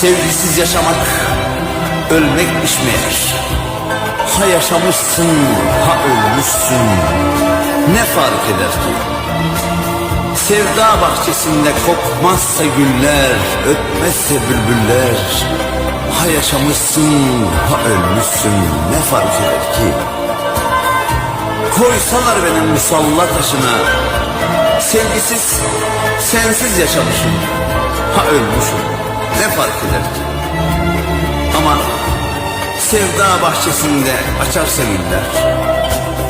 Sevgisiz yaşamak ölmekmiş meğer Ha yaşamışsın ha ölmüşsün. Ne fark eder ki? Sevda bahçesinde kokmazsa güller Ötmezse bülbüller. Ha yaşamışsın ha ölmüşsün. Ne fark eder ki? Koysalar benim musalla taşına. Sevgisiz, sensiz yaşamışım. Ha ölmüşüm Ne fark eder Ama Sevda bahçesinde açarsa güller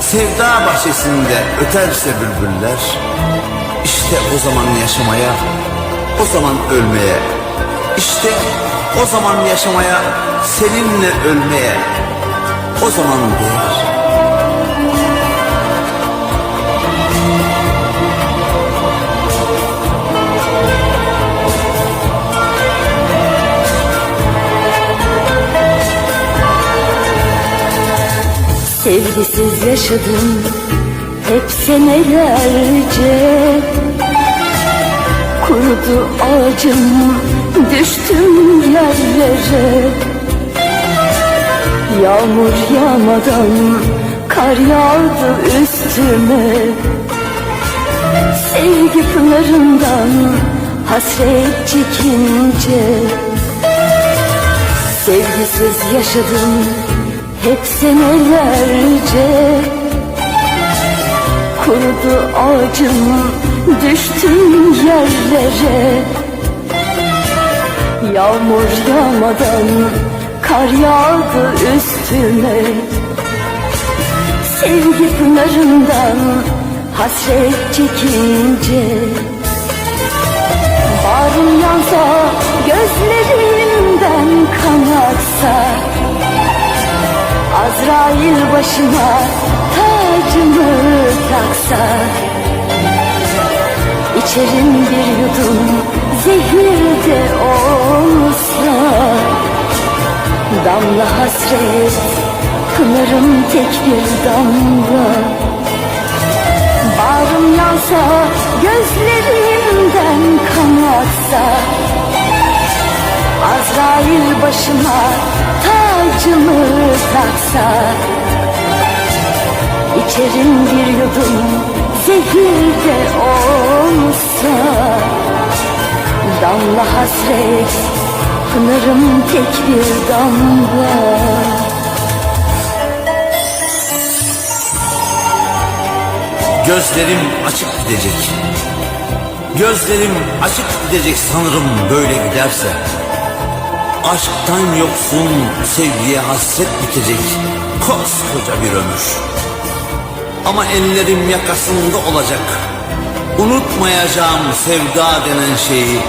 Sevda bahçesinde öterse bülbüller. İşte o zaman yaşamaya O zaman ölmeye. İşte o zaman yaşamaya Seninle ölmeye. O zaman değer Sevgisiz yaşadım hep senelerce. Kurudu ağacım düştüm yerlere. Yağmur yağmadan kar yağdı üstüme. Sevgi pınarından hasret çekince. Sevgisiz yaşadım hep senelerce Kurudu ağacım düştüm yerlere. Yağmur yağmadan kar yağdı üstüme. Sevgi pınarından hasret çekince. Bağrım başıma tacımı taksa İçerim bir yudum zehir de olsa Damla hasret pınarım tek bir damla. Bağrım yansa gözlerimden kan aksa Azrail başıma tacımı taksa İçerim bir yudum zehir de olsa Damla hasret pınarım tek bir damla. Gözlerim açık gidecek. Gözlerim açık gidecek sanırım böyle giderse. Aşktan yoksun sevgiye hasret bitecek. Koskoca bir ömür Ama ellerim yakasında olacak. Unutmayacağım sevda denen şeyi.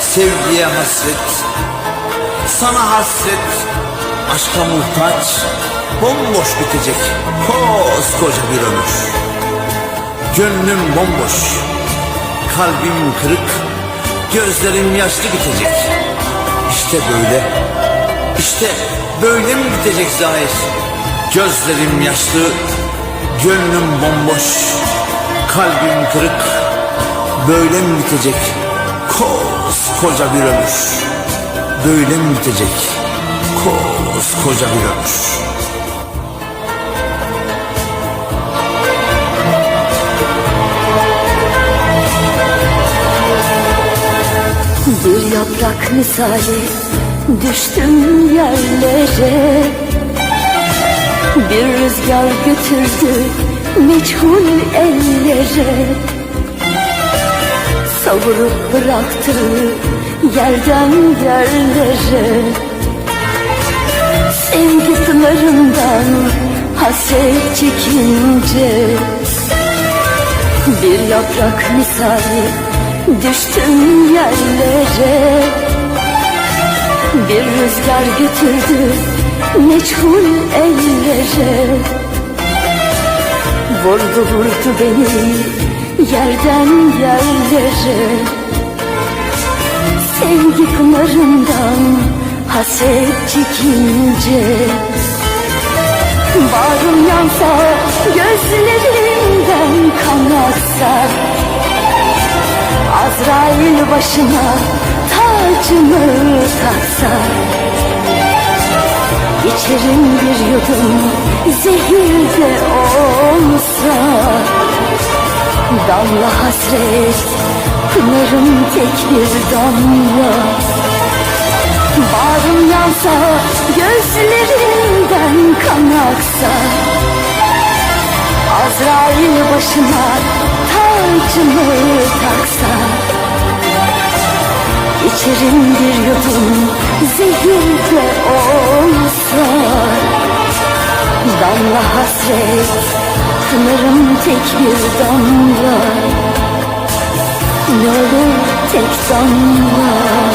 Sevgiye hasret. Sana hasret. Aşka muhtaç. Bomboş bitecek. Koskoca bir ömür. Gönlüm bomboş. Kalbim kırık. Gözlerim yaşlı bitecek. İşte böyle. İşte böyle mi bitecek Zahir? Gözlerim yaşlı Gönlüm bomboş Kalbim kırık. Böyle mi bitecek? Koskoca bir ömür. Böyle mi bitecek? Koskoca bir ömür. Bir yaprak misali düştüm yerlere Bir rüzgar götürdü meçhul ellere. Savurup bıraktı yerden yerlere. Sevgi pınarından hasret çekince Bir yaprak misali düştüm yerlere. Bir rüzgar götürdü meçhul ellere. Vurdu vurdu beni yerden yerlere. Sevgi pınarından hasret çekince. Bağrım yansa gözlerimden kan aksa. Azrail başına tacımı taksa İçerim bir yudum zehir de olsa. Damla hasret pınarım tek bir damla. Bağrım yansa gözlerimden kan aksa. Azrail başıma tacımı taksa İçerim bir yudum zehir de olsa Damla hasret Pınarım tek bir damla. Ne olur tek damla